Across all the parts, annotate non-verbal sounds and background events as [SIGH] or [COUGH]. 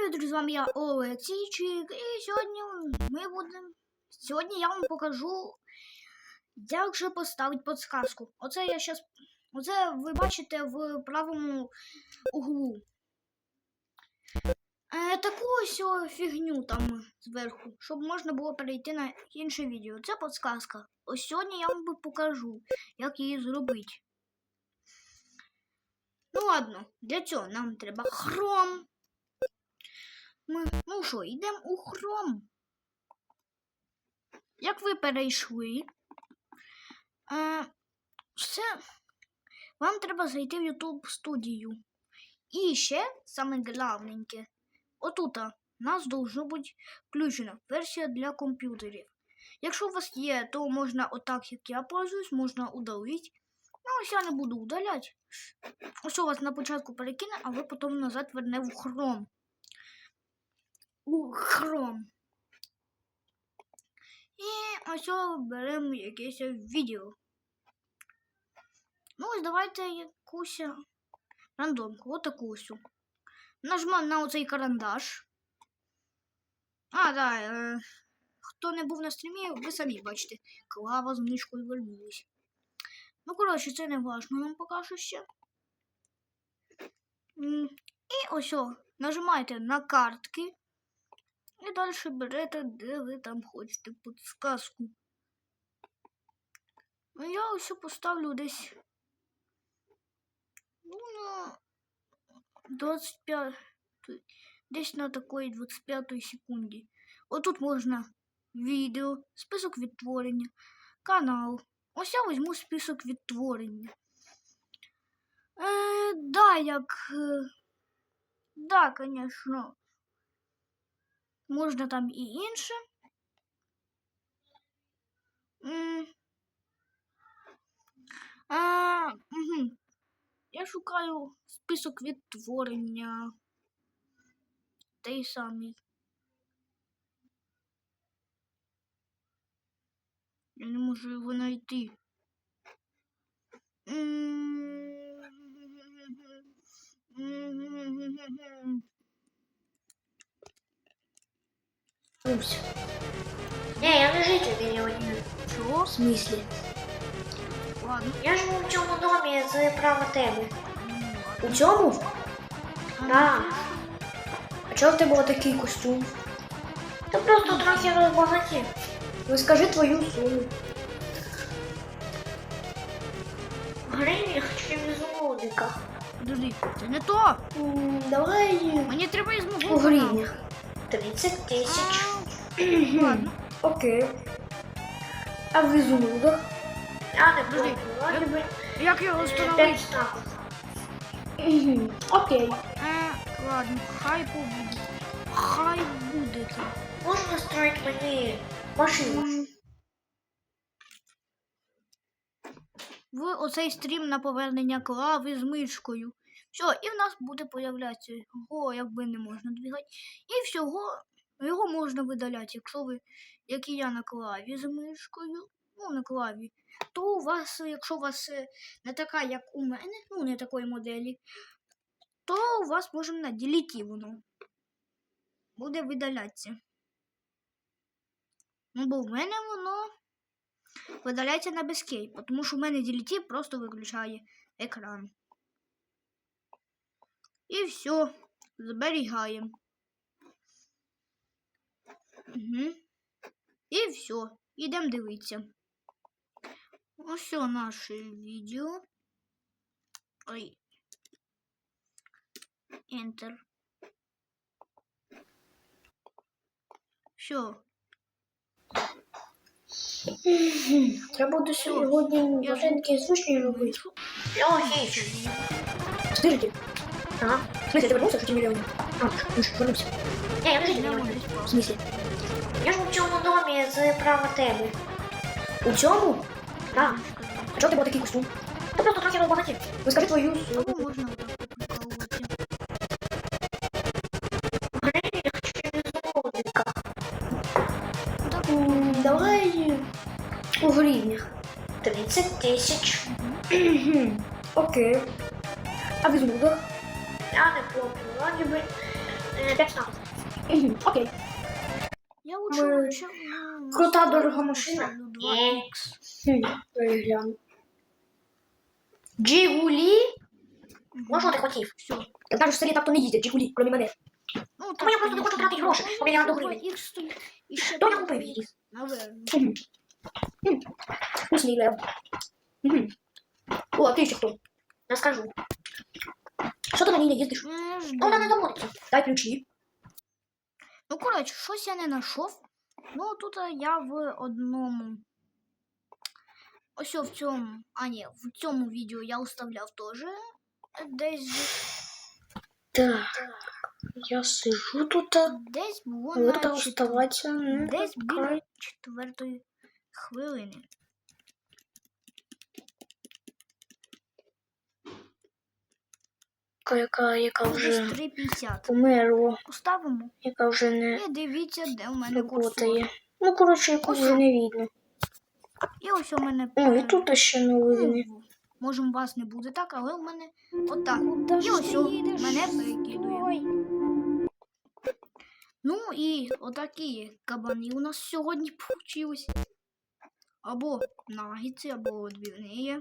привіт, друзі, з вами я Олексійчик, і сьогодні ми будемо. Сьогодні я вам покажу, як же поставити подсказку. Оце я щас. Оце ви бачите в правому углу. Е, таку ось фігню там зверху, щоб можна було перейти на інше відео. Це подсказка. Ось сьогодні я вам покажу, як її зробити. Ну ладно, для цього нам треба хром. Ми, ну що, йдемо у хром. Як ви перейшли, е, все, вам треба зайти в YouTube студію. І ще саме главненьке, отута у нас должно бути включена версія для комп'ютерів. Якщо у вас є, то можна отак, як я пользуюсь, можна удалити. Ну, ось я не буду удаляти. Ось у вас на початку перекине, а ви потім назад верне в хром. У хром. І ось беремо якесь відео. Ну, ось давайте якусь рандомку, отаку ось. Нажмемо на оцей карандаш. А, да, е, хто не був на стрімі, ви самі бачите. Клава з мишкою вернулась. Ну, коротше, це не важно нам поки що ще. І ось нажимаєте на картки. І далі берете, де ви там хочете підсказку. Ну, я ось поставлю десь. Ну, на 25. Десь на такої 25 секунді. Отут можна відео, список відтворення, канал. Ось я візьму список відтворення. Е, да, як. е, Да, звісно. Можна там і інше. А, угу. Я шукаю список відтворення. Той самий. Я не можу його знайти. М. Усь. Не, я не житель мільйонів. Чого? В смислі? Ладно. Я живу в цьому домі з права тебе. У цьому? а Да. А чого в тебе такий костюм? Ти просто трохи розбагатів. Ну скажи твою суму. В гривнях чи в золотиках? Подожди, це не то. Давай Мені треба із мого у гривнях. 30 тисяч. Ладно. Окей. А в ізумрудах? Я не Подожди. Вроде Як його встановити? 5 ставок. Мгм. Окей. Е, ладно, хай побуде. Хай буде. Можна строить мені машину? В оцей стрім на повернення клави з мишкою. Все, і в нас буде появлятися його, якби не можна двигати. І всього його можна видаляти, якщо ви, як і я на клаві з мишкою, ну на клаві, то у вас, якщо у вас е, не така, як у мене, ну не такої моделі, то у вас може на діліті воно буде видалятися. Ну, бо в мене воно видаляється на безкей, тому що в мене діліті просто виключає екран. І все, зберігаємо. Угу. І все, йдемо дивитися. Ось о наше відео. Ой. Enter. Все. Треба буде сьогодні Я машинки звучні робити. Логічно. Скажите. Ага. В смысле, ты вернулся, что тебе миллион? А, ну что, вернулся. Не, я не житель мільйонів. В смысле? Я живу в цьому домі з права тебе. У цьому? Так. А чого ти був такий костюм? Ти просто трохи розбагатів. Ну скажи твою. Кого можна Давай у гривнях. 30 тисяч. Окей. А в ізумрудах? Я не помню. Вроді би Е, 500. Мгм, Окей. Я лучше Ми- м, Крута дорога машина. ставлю 2х. Джигулі? Ну, що ти хотів? Все. Та кажеш, селі так то не їздять, Джигулі, крім мене. Ну, я просто не хочу тратити гроші, бо мені надо гривень. Їх стоїть. І ще То я купив її. Наверно. Вкусний лев. О, а ти ще хто? Розкажу. Що ти на ній не їздиш? Ну, Вона не заводиться. Дай ключі. Ну, коротше, щось я не знайшов. Ну, тут е, я в одному. Ось в цьому. А, ні, в цьому відео я уставляв теж. Десь, Так. Я сижу тут. десь було на чет- ну, десь біля четвертої хвилини. Яка, яка Ну, вже 3.50. померла, Поставимо. яка вже не І дивіться, де у мене курсор. Ну, коротше, яку вже не видно. І ось у мене. О, і е, тут ще. Ну, може, у вас не буде так, але у мене отак. І ось о, мене перекидує. Ну і отакі кабани у нас сьогодні [LAUGHS] получились. Або нагіці, або відбивні.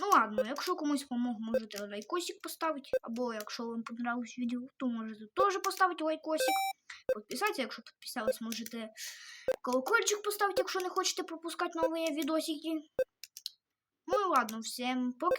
Ну ладно, якщо комусь помог, можете лайкосик поставити. Або якщо вам понравилось відео, то можете теж поставити лайкосик. Підписатися, якщо підписались, можете колокольчик поставити, якщо не хочете пропускати нові відосики. Ну і ладно, всім пока.